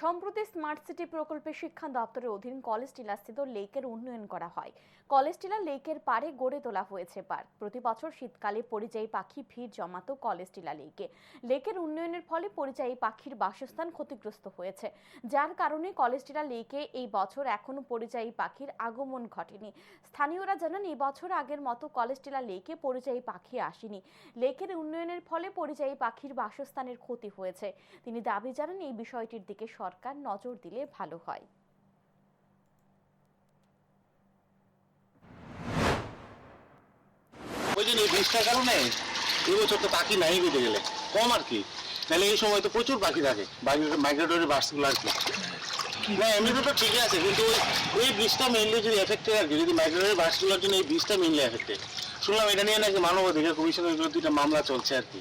সম্প্রতি smart city প্রকল্পে শিক্ষা দপ্তরের অধীন কলেজ টিলাস্থিত লেকের উন্নয়ন করা হয়। কলেজ টিলা লেকের পাড়ে গড়ে তোলা হয়েছে পার্ক প্রতি বছর শীতকালে পরিযায়ী পাখি ভিড় জমাতো কলেজ টিলা লেকে। লেকের উন্নয়নের ফলে পরিযায়ী পাখির বাসস্থান ক্ষতিগ্রস্ত হয়েছে। যার কারণে কলেজ টিলা লেকে এই বছর এখনও পরিযায়ী পাখির আগমন ঘটেনি। স্থানীয়রা জানান এই বছর আগের মতো কলেজ টিলা লেকে পরিযায়ী পাখি আসেনি। লেকের উন্নয়নের ফলে পরিযায়ী পাখির বাসস্থানের ক্ষতি হয়েছে। তিনি দাবি জানান, এই বিষয়টির দিকে সরকার নজর দিলে ভালো হয়। বৃষ্টির কারণে এবছর তো পাখি নাই বেঁধে গেলে। কম আর কি। তাহলে এই সময় তো প্রচুর পাখি থাকে। মাইগ্রেটরি আর কি। না, এমনিতে তো ঠিকই আছে, কিন্তু ওই ওই মেইনলি যদি এফেক্টেড আর কি, যদি মাইগ্রেটরি বার্ডসগুলোর জন্য এই বীজটা মেইনলি এফেক্টেড শুনলাম এটা নিয়ে নাকি মানব অধিকার কমিশনের মামলা চলছে আর কি।